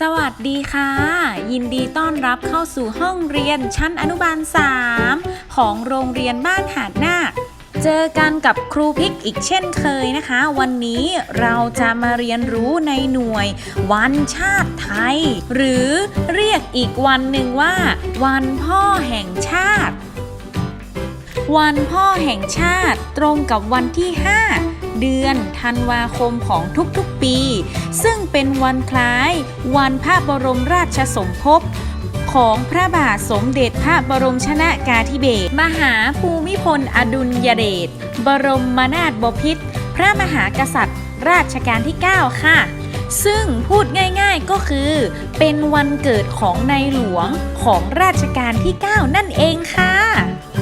สวัสดีค่ะ ยินดีต้อนรับเข้าสู่ห้องเรียนชั้นอนุบาล 3 ของโรงเรียนบ้านหาดนาคเจอกันกับครูพิกอีกเช่นเคยนะคะ วันนี้เราจะมาเรียนรู้ในหน่วย วันชาติไทย หรือเรียกอีกวันหนึ่งว่า วันพ่อแห่งชาติ วันพ่อแห่งชาติตรงกับวันที่ 5 เดือนธันวาคมของทุกๆปี ซึ่งเป็นวันคล้ายวันพระบรมราชสมภพของพระบาทสมเด็จพระบรมชนากาธิเบศรมหาภูมิพลอดุลยเดชบรมนาถบพิตรพระมหากษัตริย์ ราชการที่ 9 ค่ะ ซึ่งพูดง่ายๆก็คือ เป็นวันเกิดของในหลวงของราชการที่ 9 นั่นเองค่ะ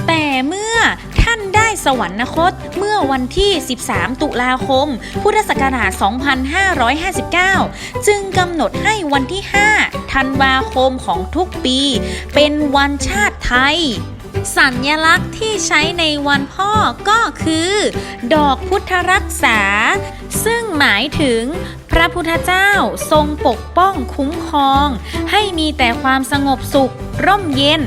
แต่เมื่อ สวรรคต เมื่อวันที่ 13 ตุลาคม พุทธศักราช 2559 จึงกำหนดให้วันที่ 5 ธันวาคมของทุกปี เป็นวันชาติไทยสัญลักษณ์ที่ใช้ในวันพ่อก็คือ ดอกพุทธรักษา ซึ่งหมายถึง ระพุทธเจ้าทรงปกป้องคุ้มครอง ให้มีแต่ความสงบสุข ร่มเย็น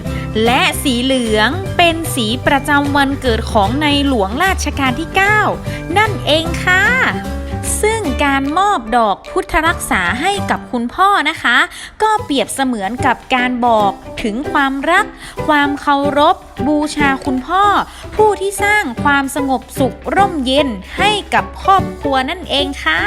และสีเหลืองเป็นสีประจำวันเกิดของในหลวงราชการที่ 9 นั่นเองค่ะซึ่งการมอบดอกพุทธรักษาให้กับคุณพ่อนะคะ ก็เปรียบเสมือนกับการบอกถึงความรัก ความเคารพ บูชาคุณพ่อ ผู้ที่สร้างความสงบสุขร่มเย็นให้กับครอบครัวนั่นเองค่ะ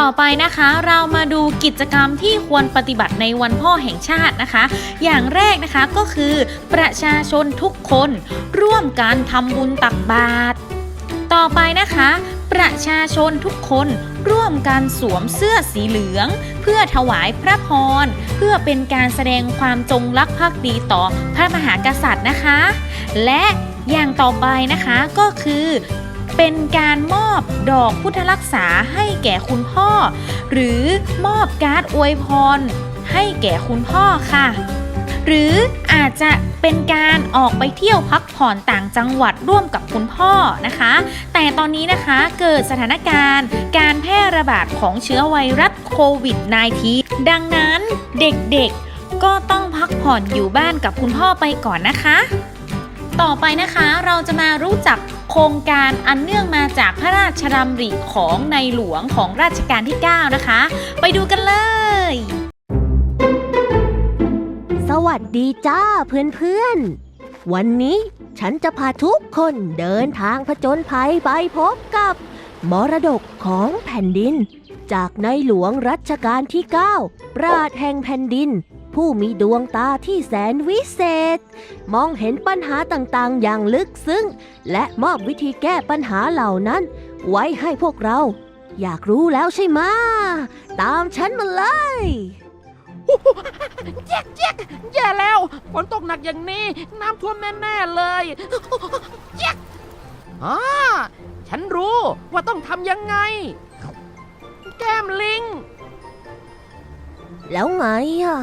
ต่อไปนะคะเรามาดูกิจกรรมที่ควรปฏิบัติในวันพ่อแห่งชาตินะคะ อย่างแรกนะคะก็คือประชาชนทุกคน ร่วมกันทำบุญตักบาตรต่อไปนะคะ ประชาชนทุกคนร่วมกันสวมเสื้อสีเหลือง เพื่อถวายพระพร เพื่อเป็นการแสดงความจงรักภักดีต่อพระมหากษัตริย์นะคะ และอย่างต่อไปนะคะก็คือ เป็นการมอบดอกพุทธรักษาให้แก่คุณพ่อ หรือมอบการ์ดอวยพร ให้แก่คุณพ่อค่ะ หรืออาจจะเป็นการออกไปเที่ยวพักผ่อนต่างจังหวัดร่วมกับคุณพ่อนะคะ แต่ตอนนี้นะคะเกิดสถานการณ์การแพร่ระบาดของเชื้อไวรัสโควิด -19 ดังนั้นเด็กๆก็ต้องพักผ่อนอยู่บ้านกับคุณพ่อไปก่อนนะคะ ต่อไปนะคะเราจะมารู้จัก โครงการอันเนื่องมาจากพระราชดำริของในหลวงของรัชกาลที่ 9 นะคะ ไปดูกันเลย สวัสดีจ้าเพื่อนๆ วันนี้ฉันจะพาทุกคนเดินทางผจญภัยไปพบกับ มรดกของแผ่นดิน จากในหลวงรัชกาลที่9ปราดแห่งแผ่นดิน ผู้มีดวงตาที่แสนวิเศษ มองเห็นปัญหาต่างๆ อย่างลึกซึ้ง และมอบวิธีแก้ปัญหาเหล่านั้น ไว้ให้พวกเรา อยากรู้แล้วใช่ไหมะตามฉันมาเลยแจ๊กแจ๊กแย่แล้วฝนตกหนักอย่างนี้ น้ำท่วมแน่ๆเลยแจ๊กอ่าฉันรู้ว่าต้องทำยังไง แก้มลิง แล้วไงอะ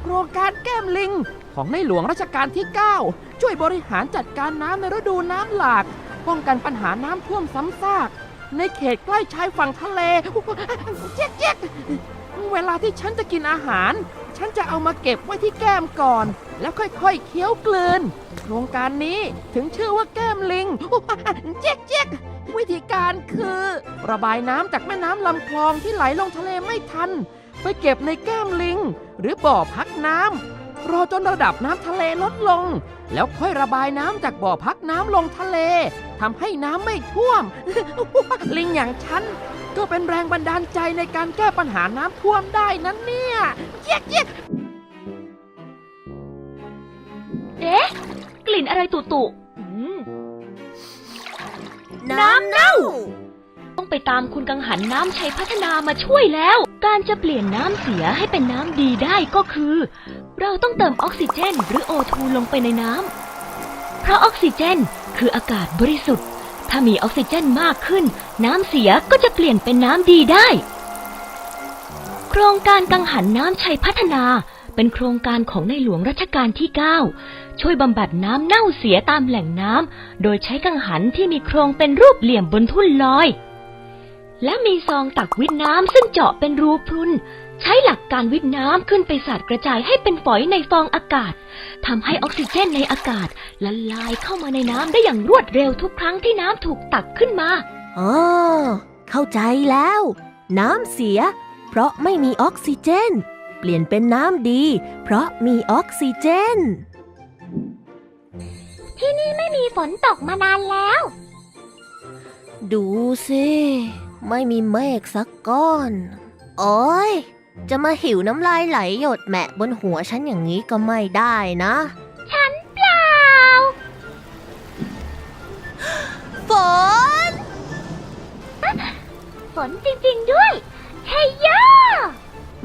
โครงการแก้มลิง ของในหลวงรัชกาลที่ 9 ช่วยบริหารจัดการน้ำในฤดูน้ำหลาก ป้องกันปัญหาน้ำท่วมซ้ำซาก ในเขตใกล้ชายฝั่งทะเลเจ๊กเจ๊กเวลาที่ฉันจะกินอาหาร ฉันจะเอามาเก็บไว้ที่แก้มก่อน แล้วค่อยๆเคี้ยวกลืน โครงการนี้ถึงชื่อว่าแก้มลิงเจ๊กเจ๊กวิธีการคือ ระบายน้ำจากแม่น้ำลำคลองที่ไหลลงทะเลไม่ทัน ไปเก็บในแก้มลิง หรือบ่อพักน้ำรอจนระดับน้ำทะเลลดลง แล้วค่อยระบายน้ำจากบ่อพักน้ำลงทะเลทำให้น้ำไม่ท่วม ลิงอย่างฉันก็เป็นแรงบันดาลใจในการแก้ปัญหาน้ำท่วมได้นั้นเนี่ยเจ๊กเจ๊กเอ๊ะกลิ่นอะไรตุตุอืมน้ำเน่า ต้องไปตามคุณกังหันน้ำชัยพัฒนามาช่วยแล้ว การจะเปลี่ยนน้ำเสียให้เป็นน้ำดีได้ก็คือ เราต้องเติมออกซิเจนหรือโอทูลงไปในน้ำเพราะออกซิเจนคืออากาศบริสุทธิ์ ถ้ามีออกซิเจนมากขึ้น น้ำเสียก็จะเปลี่ยนเป็นน้ำดีได้ โครงการกังหันน้ำชัยพัฒนาเป็นโครงการของในหลวงรัชกาลที่ 9 ช่วยบำบัดน้ำเน่าเสียตามแหล่งน้ำ โดยใช้กังหันที่มีโครงเป็นรูปเหลี่ยมบนทุ่นลอย และมีซองตักวิทน้ำซึ่งเจาะเป็นรูพรุน ใช้หลักการวิทน้ำขึ้นไปสาดกระจายให้เป็นฝอยในฟองอากาศทำให้ออกซิเจนในอากาศละลายเข้ามาในน้ำได้อย่างรวดเร็วทุกครั้งที่น้ำถูกตักขึ้นมาอ๋อเข้าใจแล้ว น้ำเสีย เพราะไม่มีออกซิเจน เปลี่ยนเป็นน้ำดี เพราะมีออกซิเจน ที่นี่ไม่มีฝนตกมานานแล้ว ดูสิ ไม่มีเมฆสักก้อน โอ้ย จะมาหิวน้ำลายไหลหยดแหมะบนหัวฉันอย่างนี้ก็ไม่ได้นะ ฉันเปล่า ฝน ฝนจริงๆด้วยเฮ้ยยา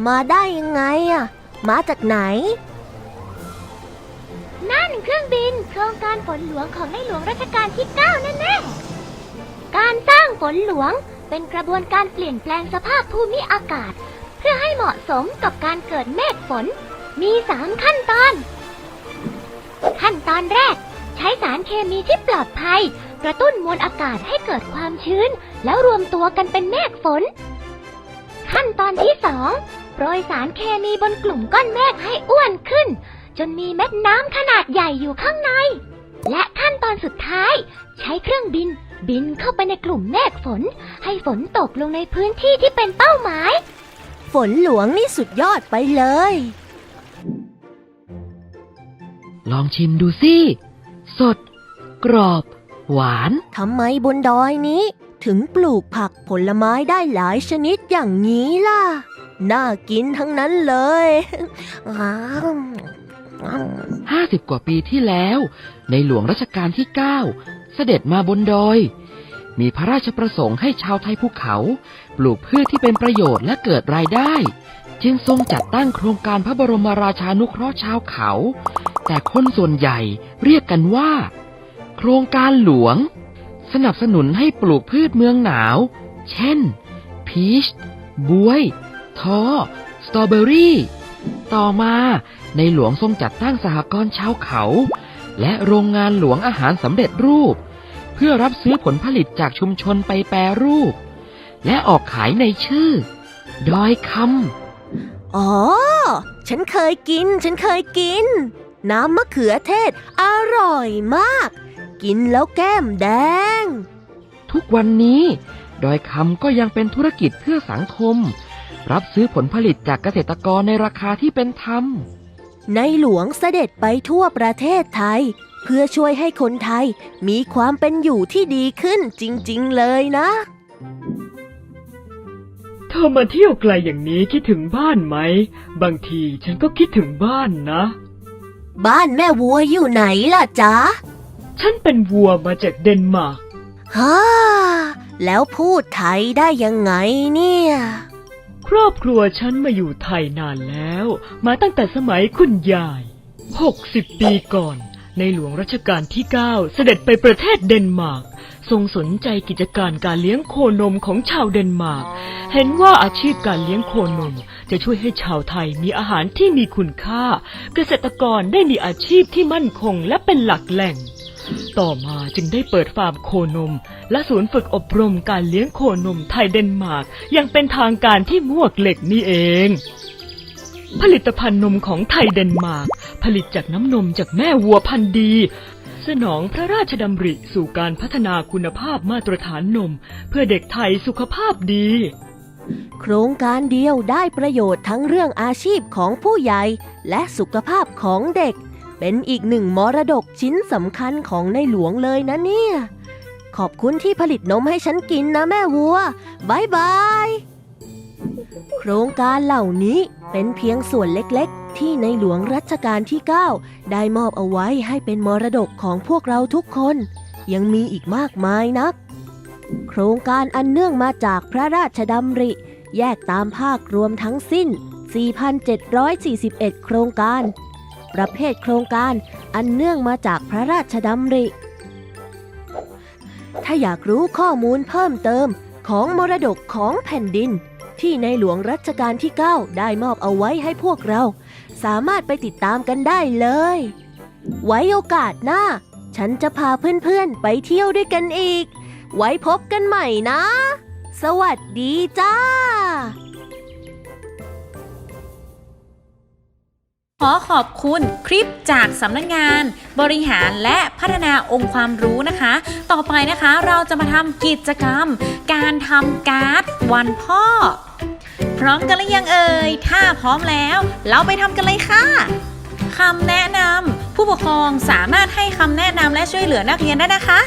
มาได้ยังไงอะมาจากไหน นั่นเครื่องบินโครงการฝนหลวงของในหลวงรัชกาลที่9นั่นแน่การสร้างฝนหลวง เป็นกระบวนการเปลี่ยนแปลงสภาพภูมิอากาศ เพื่อให้เหมาะสมกับการเกิดเมฆฝน มี3ขั้นตอน ขั้นตอนแรก ใช้สารเคมีที่ปลอดภัย กระตุ้นมวลอากาศให้เกิดความชื้น แล้วรวมตัวกันเป็นเมฆฝน ขั้นตอนที่สองโปรยสารเคมีบนกลุ่มก้อนเมฆให้อ้วนขึ้น จนมีเม็ดน้ำขนาดใหญ่อยู่ข้างใน และขั้นตอนสุดท้าย ใช้เครื่องบิน บินเข้าไปในกลุ่มเมฆฝน ให้ฝนตกลงในพื้นที่ที่เป็นเป้าหมาย ฝนหลวงนี่สุดยอดไปเลย ลองชิมดูสิ สด กรอบ หวาน ทำไมบนดอยนี้ ถึงปลูกผักผลไม้ได้หลายชนิดอย่างนี้ล่ะ น่ากินทั้งนั้นเลยอ้าว50 กว่าปีที่แล้ว ในหลวงรัชกาลที่ 9 เสด็จมาบนดอย มีพระราชประสงค์ให้ชาวไทยภูเขา ปลูกพืชที่เป็นประโยชน์และเกิดรายได้ จึงทรงจัดตั้งโครงการพระบรมราชานุเคราะห์ชาวเขา แต่คนส่วนใหญ่เรียกกันว่า โครงการหลวง สนับสนุนให้ปลูกพืชเมืองหนาว เช่น พีชบวยท้อสตรอเบอรี่ ต่อมาในหลวงทรงจัดตั้งสหกรณ์ชาวเขา และโรงงานหลวงอาหารสำเร็จรูป เพื่อรับซื้อผลผลิตจากชุมชนไปแปรรูป และออกขายในชื่อ ดอยคอ๋อ ฉันเคยกิน ฉันเคยกิน น้ำมะเขือเทศ อร่อยมาก กินแล้วแก้มแดงำทุกวันนี้ดอยคำก็ยังเป็นธุรกิจเพื่อสังคม รับซื้อผลผลิตจากเกษตรกรในราคาที่เป็นธรรม ในหลวงเสด็จไปทั่วประเทศไทย เพื่อช่วยให้คนไทยมีความเป็นอยู่ที่ดีขึ้นจริง ๆ เลยนะ เธอมาเที่ยวไกลอย่างนี้คิดถึงบ้านไหม บางทีฉันก็คิดถึงบ้านนะ บ้านแม่วัวอยู่ไหนล่ะจ๊ะ ฉันเป็นวัวมาจากเดนมาร์กฮ่าแล้วพูดไทยได้ยังไงเนี่ย ครอบครัวฉันมาอยู่ไทยนานแล้ว มาตั้งแต่สมัยคุณยายหกสิบปีก่อน ในหลวงรัชกาลที่ 9 เสด็จไปประเทศเดนมาร์กทรงสนใจกิจการการเลี้ยงโคนมของชาวเดนมาร์ก เห็นว่าอาชีพการเลี้ยงโคนม จะช่วยให้ชาวไทยมีอาหารที่มีคุณค่า เกษตรกรได้มีอาชีพที่มั่นคงและเป็นหลักแหล่ง ต่อมาจึงได้เปิดฟาร์มโคนม และศูนย์ฝึกอบรมการเลี้ยงโคนมไทยเดนมาร์กยังเป็นทางการที่มวกเหล็กนี่เอง ผลิตภัณฑ์นมของไทยเดนมาร์กผลิตจากน้ำนมจากแม่วัวพันธุ์ดี สนองพระราชดำริสู่การพัฒนาคุณภาพมาตรฐานนม เพื่อเด็กไทยสุขภาพดี โครงการเดียวได้ประโยชน์ทั้งเรื่องอาชีพของผู้ใหญ่และสุขภาพของเด็ก เป็นอีกหนึ่งมรดกชิ้นสำคัญของในหลวงเลยนะเนี่ย ขอบคุณที่ผลิตนมให้ฉันกินนะแม่วัวบายบาย โครงการเหล่านี้เป็นเพียงส่วนเล็กๆ ที่ในหลวงรัชกาลที่ 9 ได้มอบเอาไว้ให้เป็นมรดกของพวกเราทุกคน ยังมีอีกมากมายนัก โครงการอันเนื่องมาจากพระราชดำริ แยกตามภาครวมทั้งสิ้น 4,741 โครงการ ประเภทโครงการอันเนื่องมาจากพระราชดำริ ถ้าอยากรู้ข้อมูลเพิ่มเติมของมรดกของแผ่นดิน ที่ในหลวงรัชกาลที่ 9 ได้มอบเอาไว้ให้พวกเรา สามารถไปติดตามกันได้เลย ไว้โอกาสหน้า ฉันจะพาเพื่อนๆ ไปเที่ยวด้วยกันอีก ไว้พบกันใหม่นะ สวัสดีจ้า ขอขอบคุณคลิปจากสำนักงาน บริหารและพัฒนาองค์ความรู้นะคะ ต่อไปนะคะเราจะมาทำกิจกรรม การทำการ์ดวันพ่อ พร้อมกันหรือยังเอ่ย ถ้าพร้อมแล้ว เราไปทำกันเลยค่ะคำแนะนำผู้ปกครองสามารถให้คำแนะนำและช่วยเหลือนักเรียนได้นะคะ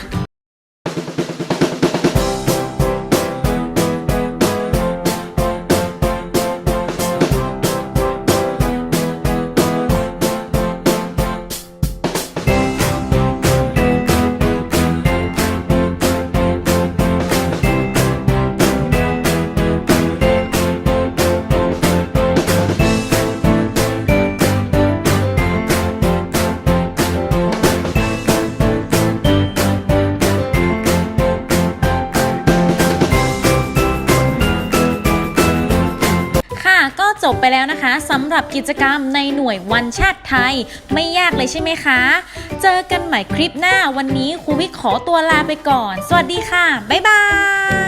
ไปแล้วนะคะสำหรับกิจกรรมในหน่วยวันชาติไทย ไม่ยากเลยใช่ไหมคะ เจอกันใหม่คลิปหน้าวันนี้ครูวิขอตัวลาไปก่อน สวัสดีค่ะ บ๊ายบาย